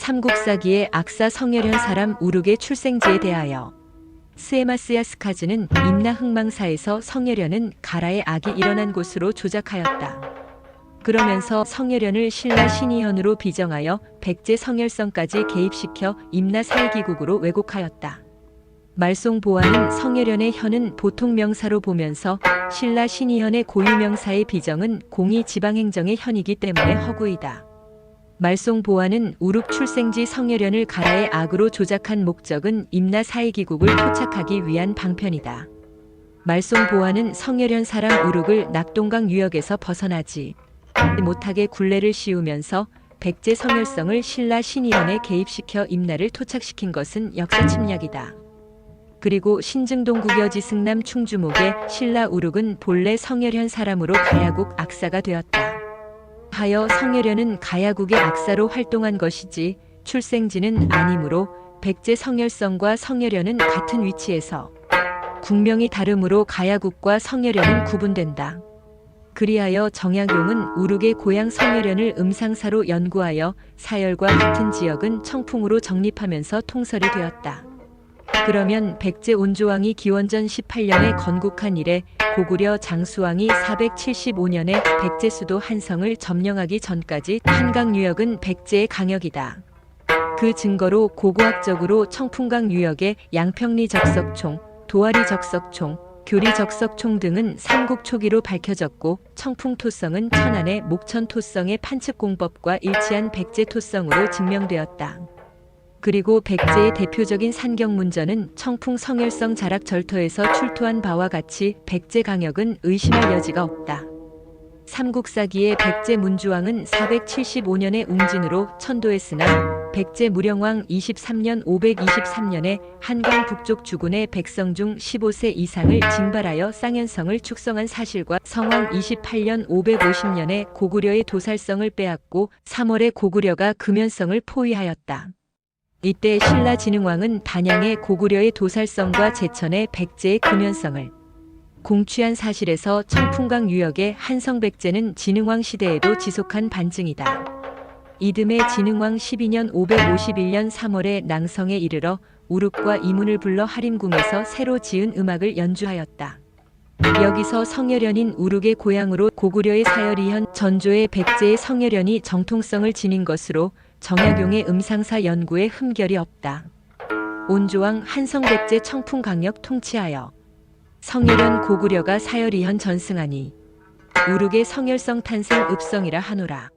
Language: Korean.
삼국사기의 악사 성열현 사람 우룩의 출생지에 대하여 스에마스야스카즈는 임나 흥망사에서 성열현은 가라의 악이 일어난 곳으로 조작하였다. 그러면서 성열현을 신라 신이현으로 비정하여 백제 성열성까지 개입시켜 임나 사회기국으로 왜곡하였다. 말송 보아는 성열현의 현은 보통 명사로 보면서 신라 신이현의 고유 명사의 비정은 공이 지방행정의 현이기 때문에 허구이다. 말송 보아는 우룩 출생지 성열현을 가라의 악으로 조작한 목적은 임나 사회기국을 토착하기 위한 방편이다. 말송 보아는 성열현 사람 우룩을 낙동강 유역에서 벗어나지 못하게 굴레를 씌우면서 백제 성열성을 신라 신이현에 개입시켜 임나를 토착시킨 것은 역사 침략이다. 그리고 신증동 국 여지 승남 충주목의 신라 우룩은 본래 성열현 사람으로 가야국 악사가 되었다. 하여 성열현은 가야국의 악사로 활동한 것이지 출생지는 아니므로 백제 성열성과 성열현은 같은 위치에서 국명이 다르므로 가야국과 성열현은 구분된다. 그리하여 정약용은 우룩의 고향 성열현을 음상사로 연구하여 사열과 같은 지역은 청풍으로 정립하면서 통설이 되었다. 그러면 백제 온조왕이 기원전 18년에 건국한 이래 고구려 장수왕이 475년에 백제 수도 한성을 점령하기 전까지 한강 유역은 백제의 강역이다. 그 증거로 고고학적으로 청풍강 유역의 양평리 적석총, 도아리 적석총, 교리 적석총 등은 삼국 초기로 밝혀졌고 청풍 토성은 천안의 목천 토성의 판측 공법과 일치한 백제 토성으로 증명되었다. 그리고 백제의 대표적인 산경문전은 청풍 성열성 자락 절터에서 출토한 바와 같이 백제 강역은 의심할 여지가 없다. 삼국사기의 백제 문주왕은 475년에 웅진으로 천도했으나 백제 무령왕 23년 523년에 한강 북쪽 주군의 백성 중 15세 이상을 징발하여 쌍현성을 축성한 사실과 성왕 28년 550년에 고구려의 도살성을 빼앗고 3월에 고구려가 금연성을 포위하였다. 이때 신라 진흥왕은 단양의 고구려의 도살성과 제천의 백제의 금연성을 공취한 사실에서 청풍강 유역의 한성백제는 진흥왕 시대에도 지속한 반증이다. 이듬해 진흥왕 12년 551년 3월에 낭성에 이르러 우룩과 이문을 불러 하림궁에서 새로 지은 음악을 연주하였다. 여기서 성열연인 우룩의 고향으로 고구려의 사열이현 전조의 백제의 성열연이 정통성을 지닌 것으로 정약용의 음상사 연구에 흠결이 없다. 온조왕 한성백제 청풍강역 통치하여 성열연 고구려가 사열이현 전승하니 우룩의 성열성 탄생 읍성이라 하노라.